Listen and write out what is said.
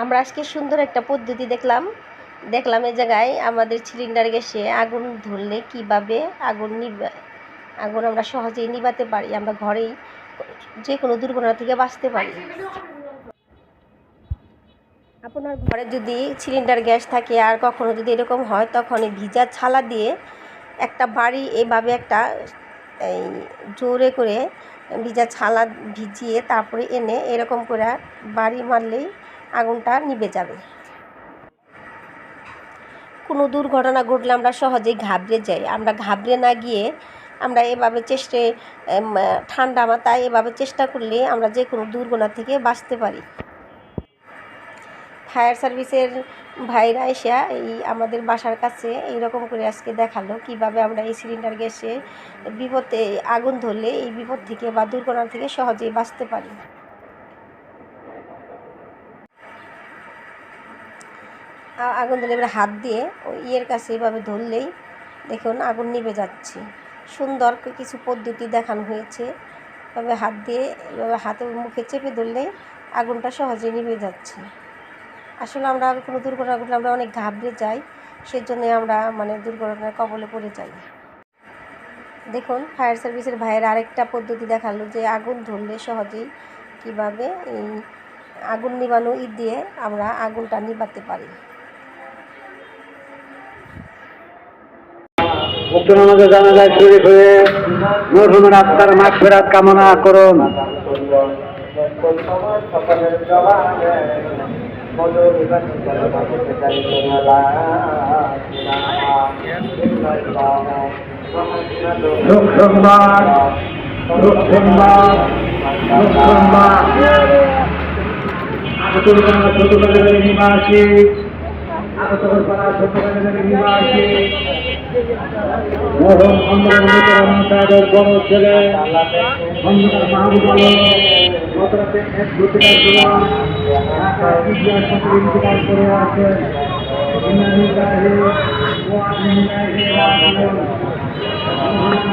আমরা আজকে সুন্দর একটা পদ্ধতি দেখলাম। দেখলাম এই জায়গায় আমাদের সিলিন্ডার গ্যাসে আগুন ধরলে কীভাবে আগুন নিবা আগুন আমরা সহজেই নিভাতে পারি, আমরা ঘরেই যে কোনো দুর্ঘটনা থেকে বাঁচতে পারি। আপনার ঘরে যদি সিলিন্ডার গ্যাস থাকে আর কখনো যদি এরকম হয় তখন ভিজা ছালা দিয়ে একটা বাড়ি এভাবে একটা, এই, জোরে করে ভিজা ছালা ভিজিয়ে তারপরে এনে এরকম করে বাড়ি মারলেই আগুনটা নিভে যাবে। কোনো দুর্ঘটনা ঘটলে আমরা সহজেই ঘাবড়ে যাই। আমরা ঘাবড়ে না গিয়ে আমরা এভাবে চেষ্টা ঠান্ডা মাথায় এভাবে চেষ্টা করলে আমরা যে কোনো দুর্ঘটনা থেকে বাঁচতে পারি। ফায়ার সার্ভিসের ভাইরা এসে এই আমাদের বাসার কাছে এইরকম করে আজকে দেখাল কীভাবে আমরা এই সিলিন্ডার গ্যাসে বিপদে আগুন ধরলে এই বিপদ থেকে বা দুর্ঘটনা থেকে সহজেই বাঁচতে পারি। আগুন ধরলে এবার হাত দিয়ে ওই ইয়ের কাছে এভাবে ধরলেই দেখুন আগুন নিভে যাচ্ছে। সুন্দর কিছু পদ্ধতি দেখানো হয়েছে। এভাবে হাত দিয়ে, এভাবে হাতে মুখে চেপে ধরলেই আগুনটা সহজে নিভে যাচ্ছে। আসলে আমরা কোনো দুর্ঘটনা ঘটলে আমরা অনেক ঘাবড়ে যাই, সেজন্য আমরা মানে দুর্ঘটনার কবলে পড়ে যাই। দেখুন, ফায়ার সার্ভিসের ভাইয়ের আরেকটা পদ্ধতি দেখাল যে আগুন ধরলে সহজেই কীভাবে এই আগুন নিবানো ই দিয়ে আমরা আগুনটা নিভাতে পারি। মুক্ত নামাজে জানাজায় শরীফ হয়ে মরহুমের আত্মার মাঠ ফেরাত কামনা করুন। সুখ সংবাদ সুখ নিবাসী আগতপাড়া ছোটকালের নিবাসী। মোহন খন্দকার সাহেবের বড় ছেলে খন্দকার মাহবুব আলম এক ঘটিকার সময় ঢাকা ইতিহাস মন্ত্রী ইন্তিকাল করে আছেন ইন্নালিল্লাহি ওয়া ইন্না ইলাইহি রাজিউন মহান